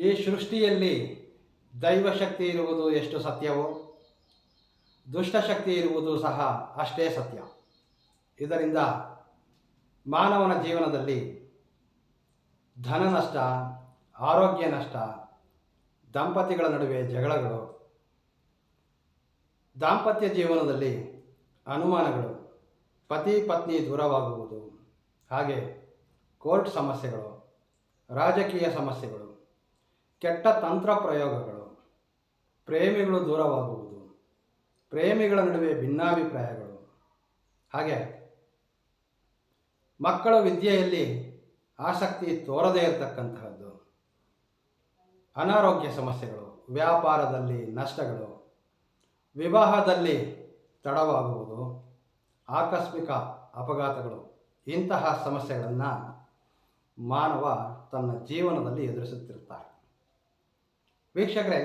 ಈ ಸೃಷ್ಟಿಯಲ್ಲಿ ದೈವಶಕ್ತಿ ಇರುವುದು ಎಷ್ಟು ಸತ್ಯವೋ? ದುಷ್ಟಶಕ್ತಿ ಇರುವುದು ಸಹ ಅಷ್ಟೇ ಸತ್ಯ. ಇದರಿಂದ ಮಾನವನ ಜೀವನದಲ್ಲಿ ಧನ ನಷ್ಟ, ಆರೋಗ್ಯ ನಷ್ಟ, ದಂಪತಿಗಳ ನಡುವೆ ಜಗಳಗಳು, ದಾಂಪತ್ಯ ಜೀವನದಲ್ಲಿ ಅನುಮಾನಗಳು, ಪತಿ ಪತ್ನಿ ದೂರವಾಗುವುದು, ಹಾಗೆ ಕೋರ್ಟ್ ಸಮಸ್ಯೆಗಳು, ರಾಜಕೀಯ ಸಮಸ್ಯೆಗಳು ಕೆಟ್ಟ ತಂತ್ರ ಪ್ರಯೋಗಗಳು, ಪ್ರೇಮಿಗಳು ದೂರವಾಗುವುದು, ಪ್ರೇಮಿಗಳ ನಡುವೆ ಭಿನ್ನಾಭಿಪ್ರಾಯಗಳು. ಹಾಗೆ ಮಕ್ಕಳ ವಿದ್ಯೆಯಲ್ಲಿ ಆಸಕ್ತಿ ತೋರದೇ ಇರತಕ್ಕಂತಹದ್ದು. ಅನಾರೋಗ್ಯ ಸಮಸ್ಯೆಗಳು, ವ್ಯಾಪಾರದಲ್ಲಿ ನಷ್ಟಗಳು, ವಿವಾಹದಲ್ಲಿ ತಡವಾಗುವುದು, ಆಕಸ್ಮಿಕ ಅಪಘಾತಗಳು, ಇಂತಹ ಸಮಸ್ಯೆಗಳನ್ನು ಮಾನವ ತನ್ನ ಜೀವನದಲ್ಲಿ ಎದುರಿಸುತ್ತಿರುತ್ತಾರೆ. ವೀಕ್ಷಕರೇ,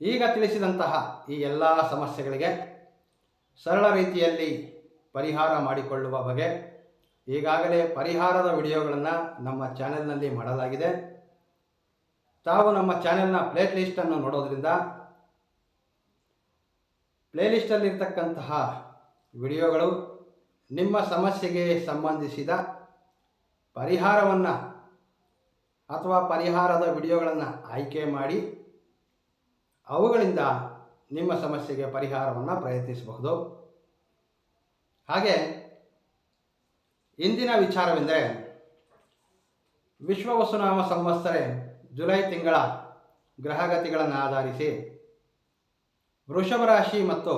ಈಗ ತಿಳಿಸಿದಂತಹ ಈ ಎಲ್ಲ ಸಮಸ್ಯೆಗಳಿಗೆ ಸರಳ ರೀತಿಯಲ್ಲಿ ಪರಿಹಾರ ಮಾಡಿಕೊಳ್ಳುವ ಬಗೆ ಈಗಾಗಲೇ ಪರಿಹಾರದ ವಿಡಿಯೋಗಳನ್ನು ನಮ್ಮ ಚಾನೆಲ್ನಲ್ಲಿ ಮಾಡಲಾಗಿದೆ. ತಾವು ನಮ್ಮ ಚಾನೆಲ್ನ ಪ್ಲೇಟ್ ಲಿಸ್ಟನ್ನು ನೋಡೋದ್ರಿಂದ ಪ್ಲೇಲಿಸ್ಟಲ್ಲಿರ್ತಕ್ಕಂತಹ ವಿಡಿಯೋಗಳು ನಿಮ್ಮ ಸಮಸ್ಯೆಗೆ ಸಂಬಂಧಿಸಿದ ಪರಿಹಾರವನ್ನು ಅಥವಾ ಪರಿಹಾರದ ವಿಡಿಯೋಗಳನ್ನು ಆಯ್ಕೆ ಮಾಡಿ ಅವುಗಳಿಂದ ನಿಮ್ಮ ಸಮಸ್ಯೆಗೆ ಪರಿಹಾರವನ್ನು ಪ್ರಯತ್ನಿಸಬಹುದು. ಹಾಗೆ ಇಂದಿನ ವಿಚಾರವೆಂದರೆ ವಿಶ್ವವಸುನಾಮ ಸಂವತ್ಸರೆ ಜುಲೈ ತಿಂಗಳ ಗ್ರಹಗತಿಗಳನ್ನು ಆಧರಿಸಿ ವೃಷಭ ರಾಶಿ ಮತ್ತು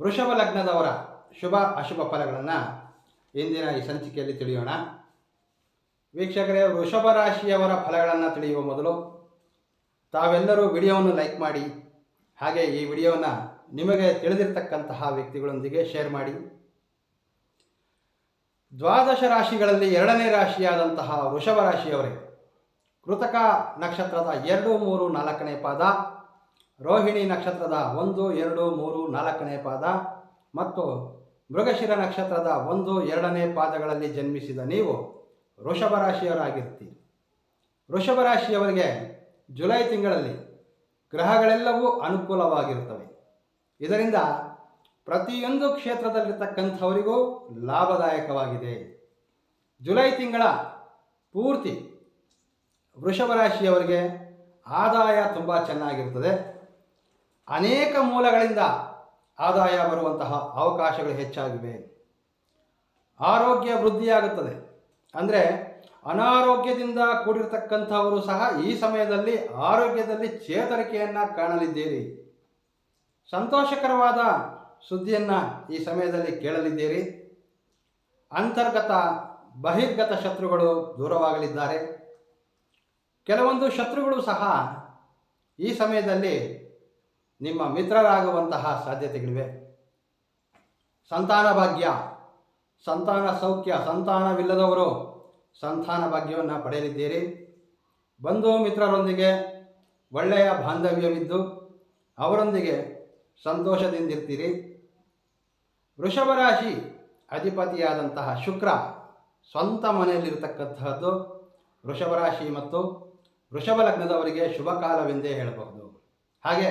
ವೃಷಭ ಲಗ್ನದವರ ಶುಭ ಅಶುಭ ಫಲಗಳನ್ನು ಇಂದಿನ ಈ ಸಂಚಿಕೆಯಲ್ಲಿ ತಿಳಿಯೋಣ. ವೀಕ್ಷಕರೇ, ವೃಷಭ ರಾಶಿಯವರ ಫಲಗಳನ್ನು ತಿಳಿಯುವ ಮೊದಲು ತಾವೆಲ್ಲರೂ ವಿಡಿಯೋವನ್ನು ಲೈಕ್ ಮಾಡಿ, ಹಾಗೆ ಈ ವಿಡಿಯೋವನ್ನು ನಿಮಗೆ ತಿಳಿದಿರ್ತಕ್ಕಂತಹ ವ್ಯಕ್ತಿಗಳೊಂದಿಗೆ ಶೇರ್ ಮಾಡಿ. ದ್ವಾದಶ ರಾಶಿಗಳಲ್ಲಿ ಎರಡನೇ ರಾಶಿಯಾದಂತಹ ವೃಷಭ ರಾಶಿಯವರೇ, ಕೃತಕ ನಕ್ಷತ್ರದ ಎರಡು, ಮೂರು, ನಾಲ್ಕನೇ ಪಾದ, ರೋಹಿಣಿ ನಕ್ಷತ್ರದ ಒಂದು, ಎರಡು, ಮೂರು, ನಾಲ್ಕನೇ ಪಾದ ಮತ್ತು ಮೃಗಶಿರ ನಕ್ಷತ್ರದ ಒಂದು, ಎರಡನೇ ಪಾದಗಳಲ್ಲಿ ಜನ್ಮಿಸಿದ ನೀವು ವೃಷಭ ರಾಶಿಯವರಾಗಿರ್ತೀರಿ ವೃಷಭ ರಾಶಿಯವರಿಗೆ ಜುಲೈ ತಿಂಗಳಲ್ಲಿ ಗ್ರಹಗಳೆಲ್ಲವೂ ಅನುಕೂಲವಾಗಿರುತ್ತವೆ. ಇದರಿಂದ ಪ್ರತಿಯೊಂದು ಕ್ಷೇತ್ರದಲ್ಲಿರ್ತಕ್ಕಂಥವರಿಗೂ ಲಾಭದಾಯಕವಾಗಿದೆ. ಜುಲೈ ತಿಂಗಳ ಪೂರ್ತಿ ವೃಷಭ ರಾಶಿಯವರಿಗೆ ಆದಾಯ ತುಂಬ ಚೆನ್ನಾಗಿರ್ತದೆ ಅನೇಕ ಮೂಲಗಳಿಂದ ಆದಾಯ ಬರುವಂತಹ ಅವಕಾಶಗಳು ಹೆಚ್ಚಾಗಿವೆ. ಆರೋಗ್ಯ ವೃದ್ಧಿಯಾಗುತ್ತದೆ. ಅಂದರೆ ಅನಾರೋಗ್ಯದಿಂದ ಕೂಡಿರತಕ್ಕಂಥವರು ಸಹ ಈ ಸಮಯದಲ್ಲಿ ಆರೋಗ್ಯದಲ್ಲಿ ಚೇತರಿಕೆಯನ್ನು ಕಾಣಲಿದ್ದೀರಿ. ಸಂತೋಷಕರವಾದ ಸುದ್ದಿಯನ್ನು ಈ ಸಮಯದಲ್ಲಿ ಕೇಳಲಿದ್ದೀರಿ. ಅಂತರ್ಗತ ಬಹಿರ್ಗತ ಶತ್ರುಗಳು ದೂರವಾಗಲಿದ್ದಾರೆ. ಕೆಲವೊಂದು ಶತ್ರುಗಳು ಸಹ ಈ ಸಮಯದಲ್ಲಿ ನಿಮ್ಮ ಮಿತ್ರರಾಗುವಂತಹ ಸಾಧ್ಯತೆಗಳಿವೆ. ಸಂತಾನ ಭಾಗ್ಯ ಸಂತಾನ ಸೌಖ್ಯ, ಸಂತಾನವಿಲ್ಲದವರು ಸಂತಾನ ಭಾಗ್ಯವನ್ನು ಪಡೆಯಲಿದ್ದೀರಿ. ಬಂಧು ಮಿತ್ರರೊಂದಿಗೆ ಒಳ್ಳೆಯ ಬಾಂಧವ್ಯವಿದ್ದು ಅವರೊಂದಿಗೆ ಸಂತೋಷದಿಂದಿರ್ತೀರಿ. ವೃಷಭ ರಾಶಿ ಅಧಿಪತಿಯಾದಂತಹ ಶುಕ್ರ ಸ್ವಂತ ಮನೆಯಲ್ಲಿರತಕ್ಕಂತಹದ್ದು ವೃಷಭ ರಾಶಿ ಮತ್ತು ವೃಷಭ ಲಗ್ನದವರಿಗೆ ಶುಭ ಕಾಲವೆಂದೇ ಹೇಳಬಹುದು. ಹಾಗೆ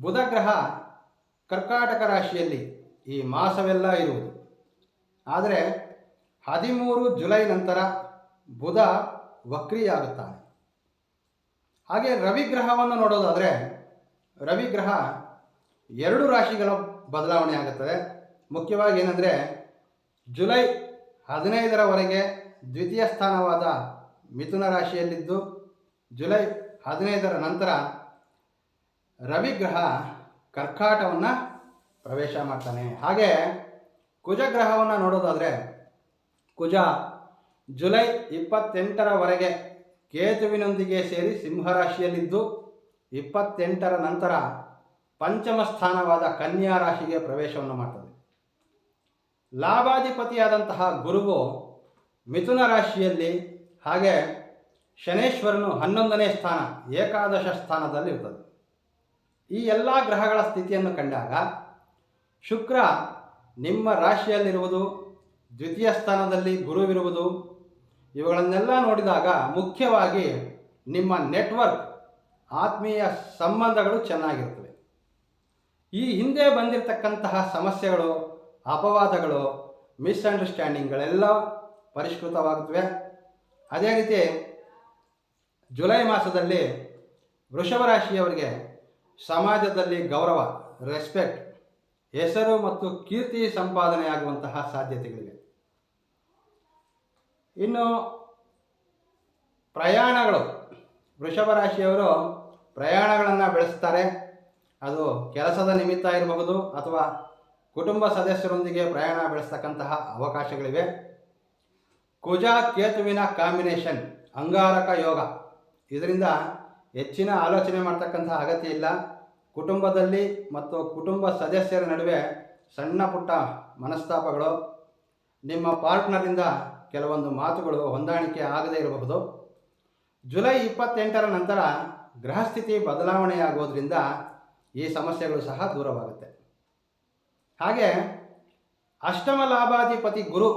ಬುಧ ಗ್ರಹ ಕರ್ಕಾಟಕ ರಾಶಿಯಲ್ಲಿ ಈ ಮಾಸವೆಲ್ಲ ಇರುವುದು. ಆದರೆ ಹದಿಮೂರು ಜುಲೈ ನಂತರ ಬುಧ ವಕ್ರಿಯಾಗುತ್ತಾನೆ. ಹಾಗೆ ರವಿಗ್ರಹವನ್ನು ನೋಡೋದಾದರೆ ರವಿಗ್ರಹ ಎರಡು ರಾಶಿಗಳ ಬದಲಾವಣೆ ಆಗುತ್ತದೆ. ಮುಖ್ಯವಾಗಿ ಏನಂದರೆ ಜುಲೈ ಹದಿನೈದರವರೆಗೆ ದ್ವಿತೀಯ ಸ್ಥಾನವಾದ ಮಿಥುನ ರಾಶಿಯಲ್ಲಿದ್ದು, ಜುಲೈ ಹದಿನೈದರ ನಂತರ ರವಿಗ್ರಹ ಕರ್ಕಾಟವನ್ನು ಪ್ರವೇಶ ಮಾಡ್ತಾನೆ. ಹಾಗೆ ಕುಜಗ್ರಹವನ್ನು ನೋಡೋದಾದರೆ ಕುಜ ಜುಲೈ ಇಪ್ಪತ್ತೆಂಟರವರೆಗೆ ಕೇತುವಿನೊಂದಿಗೆ ಸೇರಿ ಸಿಂಹರಾಶಿಯಲ್ಲಿದ್ದು, ಇಪ್ಪತ್ತೆಂಟರ ನಂತರ ಪಂಚಮ ಸ್ಥಾನವಾದ ಕನ್ಯಾ ರಾಶಿಗೆ ಪ್ರವೇಶವನ್ನು ಮಾಡ್ತದೆ. ಲಾಭಾಧಿಪತಿಯಾದಂತಹ ಗುರುವು ಮಿಥುನ ರಾಶಿಯಲ್ಲಿ, ಹಾಗೆ ಶನೇಶ್ವರನು ಹನ್ನೊಂದನೇ ಸ್ಥಾನ, ಏಕಾದಶ ಸ್ಥಾನದಲ್ಲಿ ಇರ್ತದೆ ಈ ಎಲ್ಲ ಗ್ರಹಗಳ ಸ್ಥಿತಿಯನ್ನು ಕಂಡಾಗ ಶುಕ್ರ ನಿಮ್ಮ ರಾಶಿಯಲ್ಲಿರುವುದು ದ್ವಿತೀಯ ಸ್ಥಾನದಲ್ಲಿ ಗುರುವಿರುವುದು. ಇವುಗಳನ್ನೆಲ್ಲ ನೋಡಿದಾಗ ಮುಖ್ಯವಾಗಿ ನಿಮ್ಮ ನೆಟ್ವರ್ಕ್, ಆತ್ಮೀಯ ಸಂಬಂಧಗಳು ಚೆನ್ನಾಗಿರ್ತವೆ ಈ ಹಿಂದೆ ಬಂದಿರತಕ್ಕಂತಹ ಸಮಸ್ಯೆಗಳು, ಅಪವಾದಗಳು, ಮಿಸ್ಅಂಡರ್ಸ್ಟ್ಯಾಂಡಿಂಗ್ಗಳೆಲ್ಲ ಪರಿಷ್ಕೃತವಾಗುತ್ತವೆ. ಅದೇ ರೀತಿ ಜುಲೈ ಮಾಸದಲ್ಲಿ ವೃಷಭ ರಾಶಿಯವರಿಗೆ ಸಮಾಜದಲ್ಲಿ ಗೌರವ, ರೆಸ್ಪೆಕ್ಟ್ ಹೆಸರು ಮತ್ತು ಕೀರ್ತಿ ಸಂಪಾದನೆಯಾಗುವಂತಹ ಸಾಧ್ಯತೆಗಳಿವೆ. ಇನ್ನು ಪ್ರಯಾಣಗಳು. ವೃಷಭ ರಾಶಿಯವರು ಪ್ರಯಾಣಗಳನ್ನು ಬೆಳೆಸ್ತಾರೆ. ಅದು ಕೆಲಸದ ನಿಮಿತ್ತ ಇರಬಹುದು ಅಥವಾ ಕುಟುಂಬ ಸದಸ್ಯರೊಂದಿಗೆ ಪ್ರಯಾಣ ಬೆಳೆಸ್ತಕ್ಕಂತಹ ಅವಕಾಶಗಳಿವೆ. ಕುಜ ಕೇತುವಿನ ಕಾಂಬಿನೇಷನ್, ಅಂಗಾರಕ ಯೋಗ. ಇದರಿಂದ ಹೆಚ್ಚಿನ ಆಲೋಚನೆ ಮಾಡ್ತಕ್ಕಂತಹ ಅಗತ್ಯ ಇಲ್ಲ. ಕುಟುಂಬದಲ್ಲಿ ಮತ್ತು ಕುಟುಂಬ ಸದಸ್ಯರ ನಡುವೆ ಸಣ್ಣ ಪುಟ್ಟ ಮನಸ್ತಾಪಗಳು, ನಿಮ್ಮ ಪಾರ್ಟ್ನರಿಂದ ಕೆಲವೊಂದು ಮಾತುಗಳು ಹೊಂದಾಣಿಕೆ ಆಗದೇ ಇರಬಹುದು. ಜುಲೈ ಇಪ್ಪತ್ತೆಂಟರ ನಂತರ ಗ್ರಹಸ್ಥಿತಿ ಬದಲಾವಣೆಯಾಗೋದ್ರಿಂದ ಈ ಸಮಸ್ಯೆಗಳು ಸಹ ದೂರವಾಗುತ್ತೆ. ಹಾಗೆ ಅಷ್ಟಮ ಲಾಭಾಧಿಪತಿ ಗುರು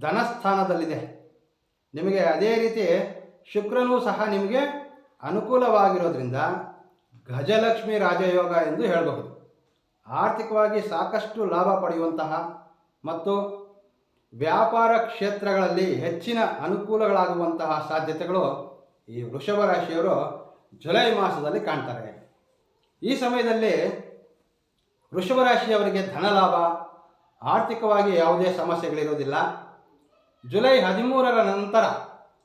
ಧನಸ್ಥಾನದಲ್ಲಿದೆ. ನಿಮಗೆ ಅದೇ ರೀತಿ ಶುಕ್ರನೂ ಸಹ ನಿಮಗೆ ಅನುಕೂಲವಾಗಿರೋದ್ರಿಂದ ಗಜಲಕ್ಷ್ಮಿ ರಾಜಯೋಗ ಎಂದು ಹೇಳಬಹುದು. ಆರ್ಥಿಕವಾಗಿ ಸಾಕಷ್ಟು ಲಾಭ ಪಡೆಯುವಂತಹ ಮತ್ತು ವ್ಯಾಪಾರ ಕ್ಷೇತ್ರಗಳಲ್ಲಿ ಹೆಚ್ಚಿನ ಅನುಕೂಲಗಳಾಗುವಂತಹ ಸಾಧ್ಯತೆಗಳು ಈ ವೃಷಭ ರಾಶಿಯವರು ಜುಲೈ ಮಾಸದಲ್ಲಿ ಕಾಣ್ತಾರೆ. ಈ ಸಮಯದಲ್ಲಿ ವೃಷಭ ರಾಶಿಯವರಿಗೆ ಧನಲಾಭ ಆರ್ಥಿಕವಾಗಿ ಯಾವುದೇ ಸಮಸ್ಯೆಗಳಿರುವುದಿಲ್ಲ. ಜುಲೈ ಹದಿಮೂರರ ನಂತರ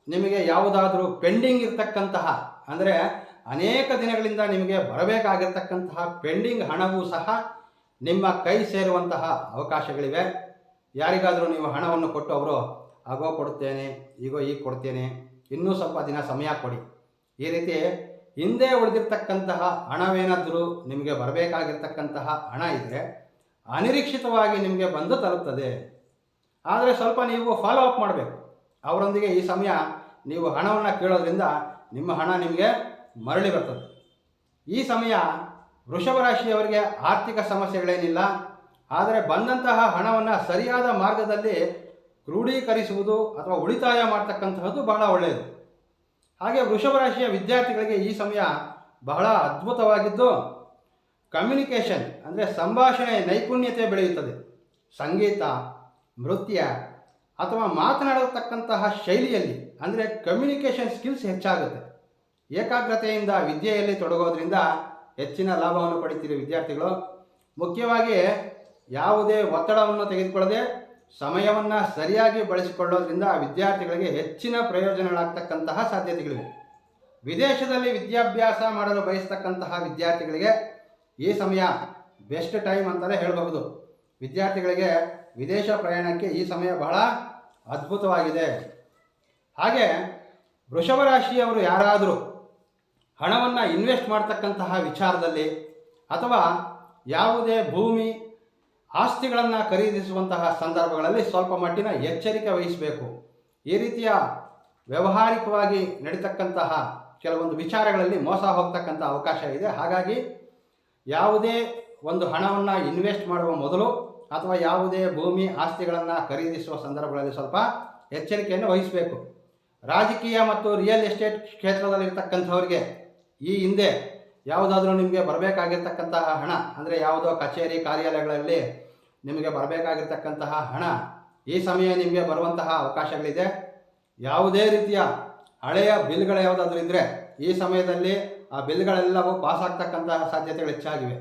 ನಿಮಗೆ ಯಾವುದಾದರೂ ಪೆಂಡಿಂಗ್ ಇರತಕ್ಕಂತಹ, ಅಂದರೆ ಅನೇಕ ದಿನಗಳಿಂದ ನಿಮಗೆ ಬರಬೇಕಾಗಿರ್ತಕ್ಕಂತಹ ಪೆಂಡಿಂಗ್ ಹಣವೂ ಸಹ ನಿಮ್ಮ ಕೈ ಸೇರುವಂತಹ ಅವಕಾಶಗಳಿವೆ. ಯಾರಿಗಾದರೂ ನೀವು ಹಣವನ್ನು ಕೊಟ್ಟು ಅವರು ಆಗೋ ಕೊಡುತ್ತೇನೆ, ಈಗೋ ಈಗ ಕೊಡ್ತೇನೆ, ಇನ್ನೂ ಸ್ವಲ್ಪ ದಿನ ಸಮಯ ಕೊಡಿ. ಈ ರೀತಿ ಹಿಂದೆ ಉಳಿದಿರ್ತಕ್ಕಂತಹ ಹಣವೇನಾದರೂ ನಿಮಗೆ ಬರಬೇಕಾಗಿರ್ತಕ್ಕಂತಹ ಹಣ ಇದ್ದರೆ ಅನಿರೀಕ್ಷಿತವಾಗಿ ನಿಮಗೆ ಬಂದು ತರುತ್ತದೆ. ಆದರೆ ಸ್ವಲ್ಪ ನೀವು ಫಾಲೋ ಅಪ್ ಮಾಡಬೇಕು. ಅವರೊಂದಿಗೆ ಈ ಸಮಯ ನೀವು ಹಣವನ್ನು ಕೇಳೋದ್ರಿಂದ ನಿಮ್ಮ ಹಣ ನಿಮಗೆ ಮರಳಿ ಬರ್ತದೆ. ಈ ಸಮಯ ವೃಷಭ ರಾಶಿಯವರಿಗೆ ಆರ್ಥಿಕ ಸಮಸ್ಯೆಗಳೇನಿಲ್ಲ. ಆದರೆ ಬಂದಂತಹ ಹಣವನ್ನು ಸರಿಯಾದ ಮಾರ್ಗದಲ್ಲಿ ಕ್ರೋಢೀಕರಿಸುವುದು ಅಥವಾ ಉಳಿತಾಯ ಮಾಡ್ತಕ್ಕಂತಹದ್ದು ಬಹಳ ಒಳ್ಳೆಯದು. ಹಾಗೆ ವೃಷಭ ರಾಶಿಯ ವಿದ್ಯಾರ್ಥಿಗಳಿಗೆ ಈ ಸಮಯ ಬಹಳ ಅದ್ಭುತವಾಗಿದ್ದು ಕಮ್ಯುನಿಕೇಷನ್ ಅಂದರೆ ಸಂಭಾಷಣೆ ನೈಪುಣ್ಯತೆ ಬೆಳೆಯುತ್ತದೆ. ಸಂಗೀತ, ನೃತ್ಯ ಅಥವಾ ಮಾತನಾಡತಕ್ಕಂತಹ ಶೈಲಿಯಲ್ಲಿ ಅಂದರೆ ಕಮ್ಯುನಿಕೇಷನ್ ಸ್ಕಿಲ್ಸ್ ಹೆಚ್ಚಾಗುತ್ತೆ. ಏಕಾಗ್ರತೆಯಿಂದ ವಿದ್ಯೆಯಲ್ಲಿ ತೊಡಗೋದ್ರಿಂದ ಹೆಚ್ಚಿನ ಲಾಭವನ್ನು ಪಡಿತೀರಿ ವಿದ್ಯಾರ್ಥಿಗಳು. ಮುಖ್ಯವಾಗಿ ಯಾವುದೇ ಒತ್ತಡವನ್ನು ತೆಗೆದುಕೊಳ್ಳದೆ ಸಮಯವನ್ನು ಸರಿಯಾಗಿ ಬಳಸಿಕೊಳ್ಳೋದ್ರಿಂದ ವಿದ್ಯಾರ್ಥಿಗಳಿಗೆ ಹೆಚ್ಚಿನ ಪ್ರಯೋಜನಗಳಾಗ್ತಕ್ಕಂತಹ ಸಾಧ್ಯತೆಗಳಿವೆ. ವಿದೇಶದಲ್ಲಿ ವಿದ್ಯಾಭ್ಯಾಸ ಮಾಡಲು ಬಯಸ್ತಕ್ಕಂತಹ ವಿದ್ಯಾರ್ಥಿಗಳಿಗೆ ಈ ಸಮಯ ಬೆಸ್ಟ್ ಟೈಮ್ ಅಂತಲೇ ಹೇಳಬಹುದು. ವಿದ್ಯಾರ್ಥಿಗಳಿಗೆ ವಿದೇಶ ಪ್ರಯಾಣಕ್ಕೆ ಈ ಸಮಯ ಬಹಳ ಅದ್ಭುತವಾಗಿದೆ. ಹಾಗೆ ವೃಷಭ ರಾಶಿಯವರು ಯಾರಾದರೂ ಹಣವನ್ನು ಇನ್ವೆಸ್ಟ್ ಮಾಡ್ತಕ್ಕಂತಹ ವಿಚಾರದಲ್ಲಿ ಅಥವಾ ಯಾವುದೇ ಭೂಮಿ ಆಸ್ತಿಗಳನ್ನು ಖರೀದಿಸುವಂತಹ ಸಂದರ್ಭಗಳಲ್ಲಿ ಸ್ವಲ್ಪ ಮಟ್ಟಿನ ಎಚ್ಚರಿಕೆ ವಹಿಸಬೇಕು. ಈ ರೀತಿಯ ವ್ಯವಹಾರಿಕವಾಗಿ ನಡೀತಕ್ಕಂತಹ ಕೆಲವೊಂದು ವಿಚಾರಗಳಲ್ಲಿ ಮೋಸ ಹೋಗ್ತಕ್ಕಂಥ ಅವಕಾಶ ಇದೆ. ಹಾಗಾಗಿ ಯಾವುದೇ ಒಂದು ಹಣವನ್ನು ಇನ್ವೆಸ್ಟ್ ಮಾಡುವ ಮೊದಲು ಅಥವಾ ಯಾವುದೇ ಭೂಮಿ ಆಸ್ತಿಗಳನ್ನು ಖರೀದಿಸುವ ಸಂದರ್ಭಗಳಲ್ಲಿ ಸ್ವಲ್ಪ ಎಚ್ಚರಿಕೆಯನ್ನು ವಹಿಸಬೇಕು. ರಾಜಕೀಯ ಮತ್ತು ರಿಯಲ್ ಎಸ್ಟೇಟ್ ಕ್ಷೇತ್ರದಲ್ಲಿರ್ತಕ್ಕಂಥವ್ರಿಗೆ ಈ ಹಿಂದೆ ಯಾವುದಾದ್ರೂ ನಿಮಗೆ ಬರಬೇಕಾಗಿರ್ತಕ್ಕಂತಹ ಹಣ, ಅಂದರೆ ಯಾವುದೋ ಕಚೇರಿ ಕಾರ್ಯಾಲಯಗಳಲ್ಲಿ ನಿಮಗೆ ಬರಬೇಕಾಗಿರ್ತಕ್ಕಂತಹ ಹಣ, ಈ ಸಮಯ ನಿಮಗೆ ಬರುವಂತಹ ಅವಕಾಶಗಳಿದೆ. ಯಾವುದೇ ರೀತಿಯ ಹಳೆಯ ಬಿಲ್ಗಳು ಯಾವುದಾದ್ರೂ ಇದ್ದರೆ ಈ ಸಮಯದಲ್ಲಿ ಆ ಬಿಲ್ಗಳೆಲ್ಲವೂ ಪಾಸ್ ಆಗ್ತಕ್ಕಂತಹ ಸಾಧ್ಯತೆಗಳು ಹೆಚ್ಚಾಗಿವೆ.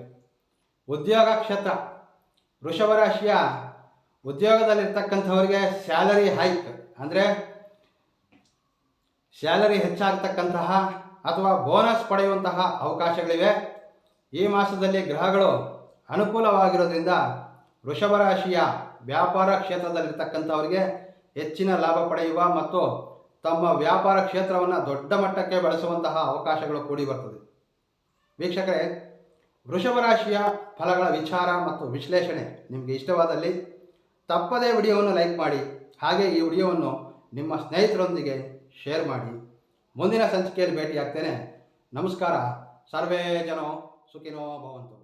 ಉದ್ಯೋಗ ಕ್ಷೇತ್ರ, ವೃಷಭ ರಾಶಿಯ ಉದ್ಯೋಗದಲ್ಲಿರ್ತಕ್ಕಂಥವರಿಗೆ ಸ್ಯಾಲರಿ ಹೈಕ್, ಅಂದರೆ ಸ್ಯಾಲರಿ ಹೆಚ್ಚಾಗ್ತಕ್ಕಂತಹ ಅಥವಾ ಬೋನಸ್ ಪಡೆಯುವಂತಹ ಅವಕಾಶಗಳಿವೆ. ಈ ಮಾಸದಲ್ಲಿ ಗ್ರಹಗಳು ಅನುಕೂಲವಾಗಿರೋದ್ರಿಂದ ವೃಷಭ ರಾಶಿಯ ವ್ಯಾಪಾರ ಕ್ಷೇತ್ರದಲ್ಲಿರ್ತಕ್ಕಂಥವರಿಗೆ ಹೆಚ್ಚಿನ ಲಾಭ ಪಡೆಯುವ ಮತ್ತು ತಮ್ಮ ವ್ಯಾಪಾರ ಕ್ಷೇತ್ರವನ್ನು ದೊಡ್ಡ ಮಟ್ಟಕ್ಕೆ ಬಳಸುವಂತಹ ಅವಕಾಶಗಳು ಕೂಡಿ ಬರ್ತದೆ. ವೀಕ್ಷಕರೇ, ವೃಷಭ ರಾಶಿಯ ಫಲಗಳ ವಿಚಾರ ಮತ್ತು ವಿಶ್ಲೇಷಣೆ ನಿಮಗೆ ಇಷ್ಟವಾದಲ್ಲಿ ತಪ್ಪದೇ ವಿಡಿಯೋವನ್ನು ಲೈಕ್ ಮಾಡಿ, ಹಾಗೆ ಈ ವಿಡಿಯೋವನ್ನು ನಿಮ್ಮ ಸ್ನೇಹಿತರೊಂದಿಗೆ ಶೇರ್ ಮಾಡಿ. ಮುಂದಿನ ಸಂಚಿಕೆಯಲ್ಲಿ ಭೇಟಿಯಾಗ್ತೇನೆ. ನಮಸ್ಕಾರ. ಸರ್ವೇ ಜನೋ ಸುಖಿನೋ ಭವಂತು.